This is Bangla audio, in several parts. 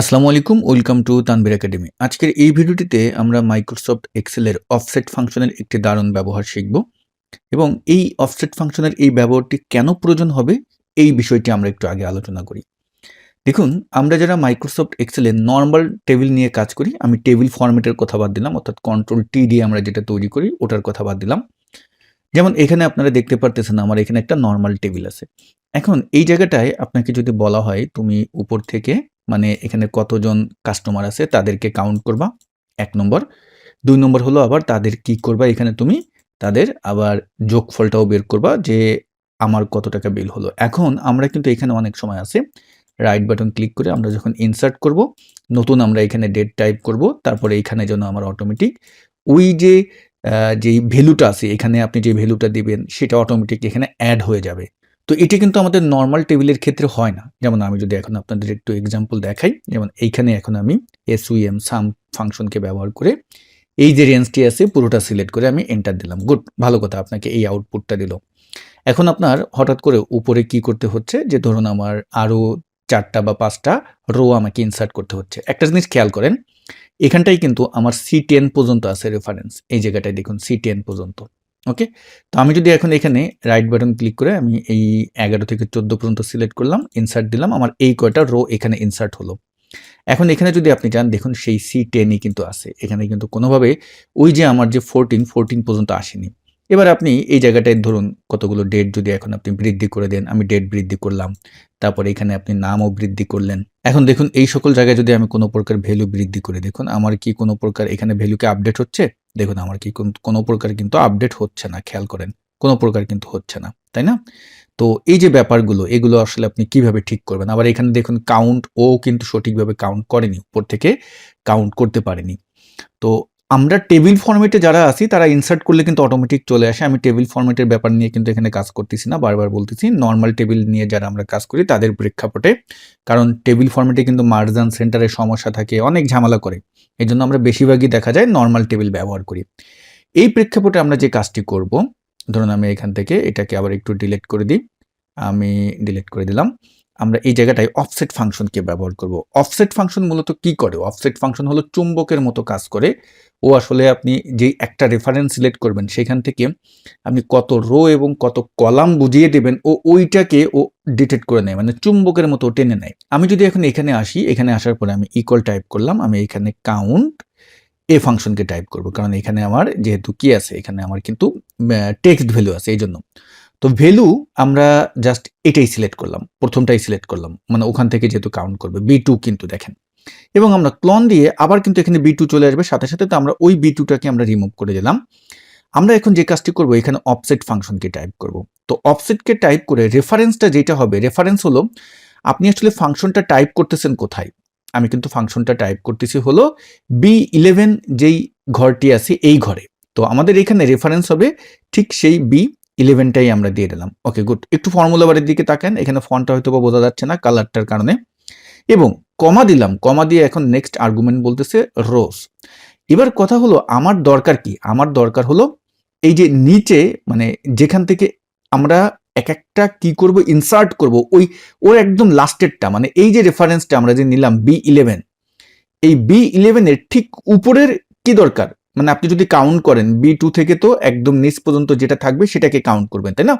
আসসালামু আলাইকুম, ওয়েলকাম টু তানবির একাডেমি। আজকের এই ভিডিওটিতে আমরা মাইক্রোসফট এক্সেলের অফসেট ফাংশনের একটি দারুণ ব্যবহার শিখব এবং এই অফসেট ফাংশনের এই ব্যবহারটি কেন প্রয়োজন হবে এই বিষয়টি আমরা একটু আগে আলোচনা করি। দেখুন, আমরা যারা মাইক্রোসফট এক্সেলে নর্মাল টেবিল নিয়ে কাজ করি, আমি টেবিল ফরম্যাটের কথা বাদ দিলাম, অর্থাৎ কন্ট্রোল টি দিয়ে আমরা যেটা তৈরি করি, ওটার কথা বাদ দিলাম। যেমন এখানে আপনারা দেখতে পারতেছেন, আমার এখানে একটা নর্মাল টেবিল আছে। এখন এই জায়গাটায় আপনাকে যদি বলা হয়, তুমি উপর থেকে মানে এখানে কতজন কাস্টমার আছে তাদেরকে কাউন্ট করবা, এক নম্বর। দুই নম্বর হলো আবার তাদের কি করবা, এখানে তুমি তাদের আবার যোগফলটাও বের করবা যে আমার কত টাকা বিল হলো। এখন আমরা কিন্তু এখানে অনেক সময় আছে রাইট বাটন ক্লিক করে আমরা যখন ইনসার্ট করব, নতুন আমরা এখানে ডেট টাইপ করব, তারপরে এখানে যেন আমার অটোমেটিক ওই যে যেই ভ্যালুটা আছে, এখানে আপনি যে ভ্যালুটা দিবেন, সেটা অটোমেটিক এখানে অ্যাড হয়ে যাবে। তো এটি কিন্তু আমাদের নর্মাল টেবিলের ক্ষেত্রে হয় না। যেমন আমি যদি এখন আপনাদের একটু এক্সাম্পল দেখাই, যেমন এইখানে এখন আমি এসইএম সাম ফাংশনকে ব্যবহার করে এই যে রেঞ্জটি আছে, পুরোটা সিলেক্ট করে আমি এন্টার দিলাম। গুড ভালো কথা, আপনাকে এই আউটপুটটা দিল। এখন আপনার হঠাৎ করে উপরে কি করতে হচ্ছে? যে ধরুন আমার আরও চারটা বা পাঁচটা রো আমাকে ইনসার্ট করতে হচ্ছে। একটা জিনিস খেয়াল করেন এখানটাই কিন্তু আমার সি টেন পর্যন্ত আছে রেফারেন্স এই জায়গাটায় দেখুন সি টেন পর্যন্ত। ওকে তো আমি যদি এখন এখানে রাইট বাটন ক্লিক করে আমি এই এগারো থেকে চোদ্দ পর্যন্ত সিলেক্ট করলাম ইনসার্ট দিলাম, আমার এই কয়টা রো এখানে ইনসার্ট হলো। এখন এখানে যদি আপনি যান দেখুন সেই সি টেনই কিন্তু আছে। এখানে কিন্তু কোনোভাবে ওই যে আমার যে ফোরটিন ফোরটিন পর্যন্ত আসেনি। এবার আপনি এই জায়গাটায় ধরুন কতগুলো ডেট যদি এখন আপনি বৃদ্ধি করে দেন, আমি ডেট বৃদ্ধি করলাম, তারপরে এখানে আপনি নামও বৃদ্ধি করলেন। এখন দেখুন এই সকল জায়গায় যদি আমি কোনো প্রকার ভ্যালু বৃদ্ধি করে, দেখুন আমার কি কোনো প্রকার এখানে ভ্যালুকে আপডেট হচ্ছে? দেখুন, আমার কি কোন- প্রকার কিন্তু আপডেট হচ্ছে না, খেয়াল করেন। কোনো প্রকার কিন্তু হচ্ছে না, তাই না? তো এই যে ব্যাপারগুলো, এগুলো আসলে আপনি কীভাবে ঠিক করবেন? আবার এখানে দেখুন কাউন্ট ও কিন্তু সঠিকভাবে কাউন্ট করেনি, উপর থেকে কাউন্ট করতে পারেনি। তো আমরা টেবিল ফর্মেটে যারা আসি তারা ইনসার্ট করলে কিন্তু অটোমেটিক চলে আসে। আমি টেবিল ফর্মেটের ব্যাপার নিয়ে কিন্তু এখানে কাজ করতেছি না, বারবার বলতেছি। নর্মাল টেবিল নিয়ে যারা আমরা কাজ করি, তাদের প্রেক্ষাপটে। কারণ টেবিল ফর্মেটে কিন্তু মার্জান সেন্টারের সমস্যা থাকে, অনেক ঝামেলা করে। এই জন্য আমরা বেশিরভাগই দেখা যায় নর্মাল টেবিল ব্যবহার করি। এই প্রেক্ষাপটে আমরা যে কাজটি করব, ধরুন আমি এখান থেকে এটাকে আবার একটু ডিলিট করে দিই। আমি ডিলিট করে দিলাম। আমরা এই জায়গাটায় অফসেট ফাংশনকে ব্যবহার করব। অফসেট ফাংশন মূলত কি করে? অফসেট ফাংশন হলো চুম্বকের মতো কাজ করে। ও আসলে আপনি যেই একটা রেফারেন্স সিলেক্ট করবেন, সেখান থেকে আপনি কত রো এবং কত কলাম বুঝিয়ে দেবেন, ও ওইটাকে ও ডিটেক্ট করে নেয় মানে চুম্বকের মতো টেনে নেয়। আমি যদি এখন এখানে আসি, এখানে আসার পরে আমি ইকুয়াল টাইপ করলাম, আমি এখানে কাউন্ট এ ফাংশনকে টাইপ করব। কারণ এখানে আমার যেহেতু কি আছে, এখানে আমার কিন্তু টেক্সট ভ্যালু আছে এই জন্য তো ভ্যালু আমরা জাস্ট এটাই সিলেক্ট করলাম, প্রথমটাই সিলেক্ট করলাম মানে ওখান থেকে যেহেতু কাউন্ট করবে বি টু কিন্তু দেখেন। এবং আমরা ক্লন দিয়ে আবার কিন্তু এখানে বি টু চলে আসবে, সাথে সাথে তো আমরা ওই বি টুটাকে আমরা রিমুভ করে দিলাম। আমরা এখন যে কাজটি করব, এখানে অফসেট ফাংশনকে টাইপ করব। তো অফসেটকে টাইপ করে রেফারেন্সটা যেটা হবে রেফারেন্স হলো, আপনি আসলে ফাংশনটা টাইপ করতেছেন কোথায়? আমি কিন্তু ফাংশনটা টাইপ করতেছি হলো বি ইলেভেন যেই ঘরটি আছে, এই ঘরে। তো আমাদের এখানে রেফারেন্স হবে ঠিক সেই বি ইলেভেনটাই আমরা দিয়ে দিলাম। ওকে গুড একটু ফর্মুলা বারের দিকে তাকেন, এখানে ফন্টটা হয়তো বা বোঝা যাচ্ছে না কালারটার কারণে। এবং কমা দিলাম কমা দিয়ে এখন নেক্সট আর্গুমেন্ট বলতেছে রোজ এবার কথা হলো, আমার দরকার কি? আমার দরকার হলো এই যে নিচে মানে যেখান থেকে আমরা এক একটা কি করব ইনসার্ট করব, ওই, ওর একদম লাস্টেরটা মানে এই যে রেফারেন্সটা আমরা যে নিলাম বি ইলেভেন এই বি ইলেভেনের ঠিক উপরের কি দরকার? মানে আপনি যদি কাউন্ট করেন বি টু থেকে তো একদম নিচ পর্যন্ত যেটা থাকবে সেটাকে কাউন্ট করবেন, তাই না?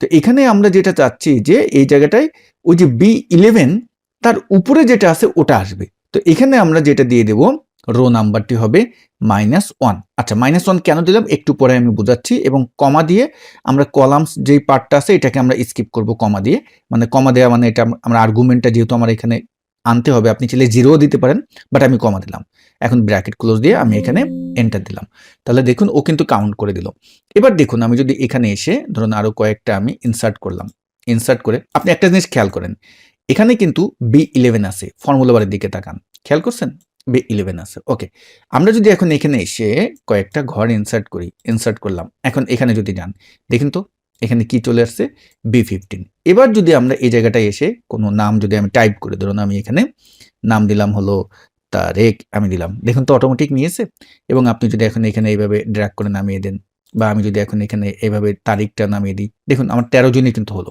তো এখানে আমরা যেটা চাচ্ছি যে এই জায়গাটায় ওই যে বি ইলেভেন তার উপরে যেটা আছে ওটা আসবে। তো এখানে আমরা যেটা দিয়ে দেব রো নাম্বারটি হবে মাইনাস ওয়ান আচ্ছা মাইনাস ওয়ান কেন দিলাম? একটু পরে আমি বোঝাচ্ছি এবং কমা দিয়ে আমরা কলামস যেই পার্টটা আছে এটাকে আমরা স্কিপ করব কমা দিয়ে। মানে কমা দেওয়া মানে এটা আমরা আর্গুমেন্টটা যেহেতু আমার এখানে আনতে হবে। আপনি চাইলে জিরোও দিতে পারেন বাট আমি কমা দিলাম। এখন ব্র্যাকেট ক্লোজ দিয়ে আমি এখানে এন্টার দিলাম। তাহলে দেখুন ও কিন্তু কাউন্ট করে দিল। এবার দেখুন আমি যদি এখানে এসে ধরুন আরও কয়েকটা আমি ইনসার্ট করলাম। ইনসার্ট করে আপনি একটা জিনিস খেয়াল করেন, এখানে কিন্তু বি ইলেভেন আছে ফর্মুলা বারের দিকে তাকান। খেয়াল করছেন? বি ইলেভেন আছে ওকে আমরা যদি এখন এখানে এসে কয়েকটা ঘর ইনসার্ট করি ইনসার্ট করলাম। এখন এখানে যদি যান, দেখুন তো এখানে কি চলে আসছে? বি ফিফটিন এবার যদি আমরা এই জায়গাটায় এসে কোনো নাম যদি আমি টাইপ করে, ধরুন আমি এখানে নাম দিলাম হলো তারেক, আমি দিলাম। দেখুন তো অটোমেটিক নিয়েছে। এবং আপনি যদি এখন এখানে এইভাবে ড্র্যাগ করে নামিয়ে দেন বা আমি যদি এখন এখানে এইভাবে তারিখটা নামিয়ে দিই, দেখুন আমার তেরো জনই কিন্তু হলো।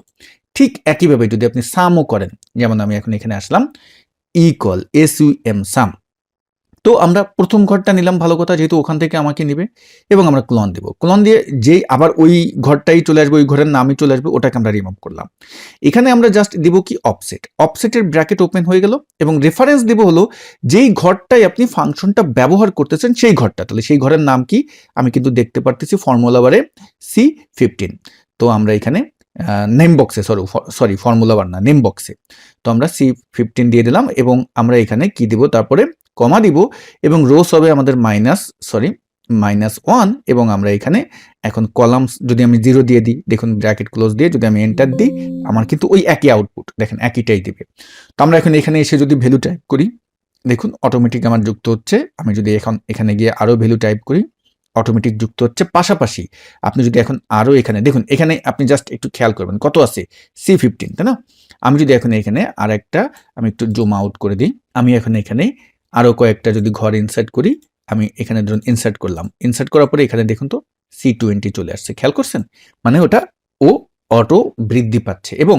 ঠিক একইভাবে যদি আপনি সামও করেন, যেমন আমি এখন এখানে আসলাম equal S U M sum তো আমরা প্রথম ঘরটা নিলাম, ভালো কথা, যেহেতু ওখান থেকে আমাকে নেবে এবং আমরা ক্লন দেবো। ক্লন দিয়ে যেই আবার ওই ঘরটাই চলে আসবে, ওই ঘরের নামই চলে আসবে, ওটাকে আমরা রিমুভ করলাম। এখানে আমরা জাস্ট দিব কি অফসেট অফসেটের ব্র্যাকেট ওপেন হয়ে গেল এবং রেফারেন্স দেব হলো যেই ঘরটাই আপনি ফাংশনটা ব্যবহার করতেছেন সেই ঘরটা। তাহলে সেই ঘরের নাম কি? আমি কিন্তু দেখতে পারতেছি ফর্মুলা বারে সি ফিফটিন তো আমরা এখানে নেম বক্সে সরি সরি ফর্মুলা বার না নেম বক্সে তো আমরা সি ফিফটিন দিয়ে দিলাম এবং আমরা এখানে কি দিব? তারপরে কমা দিব এবং রোস হবে আমাদের মাইনাস সরি মাইনাস ওয়ান এবং আমরা এখানে এখন কলামস যদি আমি জিরো দিয়ে দিই, দেখুন ব্র্যাকেট ক্লোজ দিয়ে যদি আমি এন্টার দিই, আমার কিন্তু ওই একই আউটপুট দেখেন একইটাই দিবে। তো আমরা এখন এখানে এসে যদি ভ্যালু টাইপ করি, দেখুন অটোমেটিক আমার যুক্ত হচ্ছে, আমি যদি এখন এখানে গিয়ে আরও ভ্যালু টাইপ করি অটোমেটিক যুক্ত হচ্ছে পাশাপাশি। আপনি যদি এখন আরও এখানে, দেখুন এখানে আপনি জাস্ট একটু খেয়াল করবেন, কত আছে? সি ফিফটিন তাই না? আমি যদি এখন এখানে আর একটা আমি একটু জুম আউট করে দিই, আমি এখন এখানে আরও কয়েকটা যদি ঘর ইনসার্ট করি, আমি এখানে ধরুন ইনসার্ট করলাম। ইনসার্ট করার পরে এখানে দেখুন তো সি টোয়েন্টি চলে আসছে। খেয়াল করছেন? মানে ওটা ও অটো বৃদ্ধি পাচ্ছে। এবং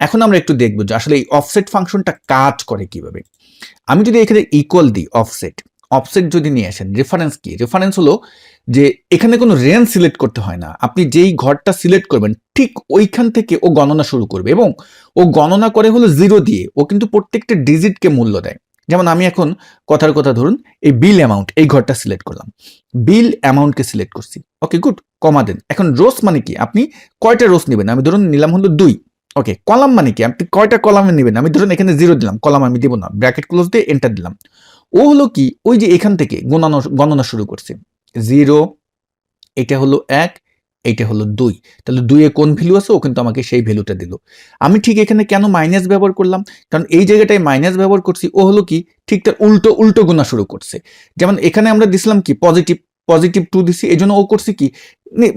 এখন আমরা একটু দেখব যে আসলে এই অফসেট ফাংশনটা কাজ করে কীভাবে। আমি যদি এখানে ইকুয়াল দিই অফসেট অফসেট যদি নিয়ে আসেন রেফারেন্স কি? রেফারেন্স হলো যে এখানে কোনো রেঞ্জ সিলেক্ট করতে হয় না। আপনি যেই ঘরটা সিলেক্ট করবেন, ঠিক ওইখান থেকে ও গণনা শুরু করবে। এবং ও গণনা করে হলো জিরো দিয়ে। ও কিন্তু প্রত্যেকটা ডিজিটকে মূল্য দেয়। যেমন আমি এখন কথার কথা ধরুন, এই বিল অ্যামাউন্ট এই ঘরটা সিলেক্ট করলাম। বিল অ্যামাউন্টকে সিলেক্ট করছি। ওকে গুড কমা দেন এখন রোস মানে কি? আপনি কয়টা রোস নেবেন? আমি ধরুন নিলাম হলো দুই। ওকে কলাম মানে কি? আপনি কয়টা কলামে নেবেন? আমি ধরুন এখানে জিরো দিলাম। কলাম আমি দিব না। ব্র্যাকেট ক্লোজ দিয়ে এন্টার দিলাম। ও হলো কি? ওই যে এখান থেকে গণনা গণনা শুরু করছে। জিরো এটা হলো এক। এইটা হলো দুই। তাহলে দুইয়ে কোন ভ্যালু আছে? ও কিন্তু আমাকে সেই ভ্যালুটা দিল। আমি ঠিক এখানে কেন মাইনাস ব্যবহার করলাম? কারণ এই জায়গাটায় মাইনাস ব্যবহার করছি, ও হলো কি ঠিক তার উল্টো উল্টো গোনা শুরু করছে। যেমন এখানে আমরা দিছিলাম কি পজিটিভ পজিটিভ টু দিছি এই জন্য ও করছে কি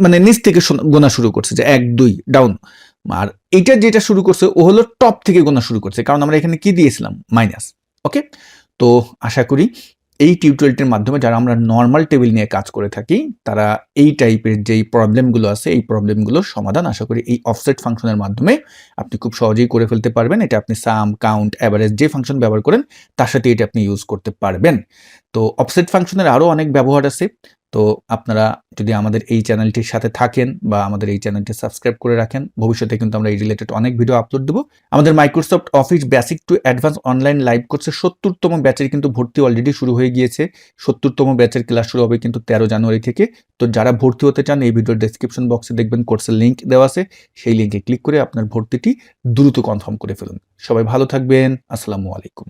মানে নিচ থেকে গোনা শুরু করছে যে এক, দুই ডাউন আর এইটা যেটা শুরু করছে, ও হলো টপ থেকে গোনা শুরু করছে। কারণ আমরা এখানে কি দিয়েছিলাম? মাইনাস ওকে তো আশা করি এই টিউটোরিয়ালটির মাধ্যমে যারা আমরা নর্মাল টেবিল নিয়ে কাজ করে থাকি, তারা এই টাইপের যেই প্রবলেমগুলো আছে, এই প্রবলেমগুলোর সমাধান আশা করি এই অফসেট ফাংশনের মাধ্যমে আপনি খুব সহজেই করে ফেলতে পারবেন। এটা আপনি সাম কাউন্ট অ্যাভারেজ যে ফাংশন ব্যবহার করেন, তার সাথে এটা আপনি ইউজ করতে পারবেন। তো অফসেট ফাংশনের আরও অনেক ব্যবহার আছে। তো আপনারা যদি আমাদের এই চ্যানেলটির সাথে থাকেন বা আমাদের এই চ্যানেলটি সাবস্ক্রাইব করে রাখেন, ভবিষ্যতে কিন্তু আমরা এই রিলেটেড অনেক ভিডিও আপলোড দেবো। আমাদের Microsoft office basic to advance online live কোর্সের সত্তরতম ব্যাচের কিন্তু ভর্তি অলরেডি শুরু হয়ে গিয়েছে। সত্তরতম ব্যাচের ক্লাস শুরু হবে কিন্তু তেরো জানুয়ারি থেকে। তো যারা ভর্তি হতে চান, এই ভিডিওর ডেসক্রিপশন বক্সে দেখবেন কোর্সের লিঙ্ক দেওয়া আছে। সেই লিঙ্কে ক্লিক করে আপনার ভর্তিটি দ্রুত কনফার্ম করে ফেলুন। সবাই ভালো থাকবেন। আসসালামু আলাইকুম।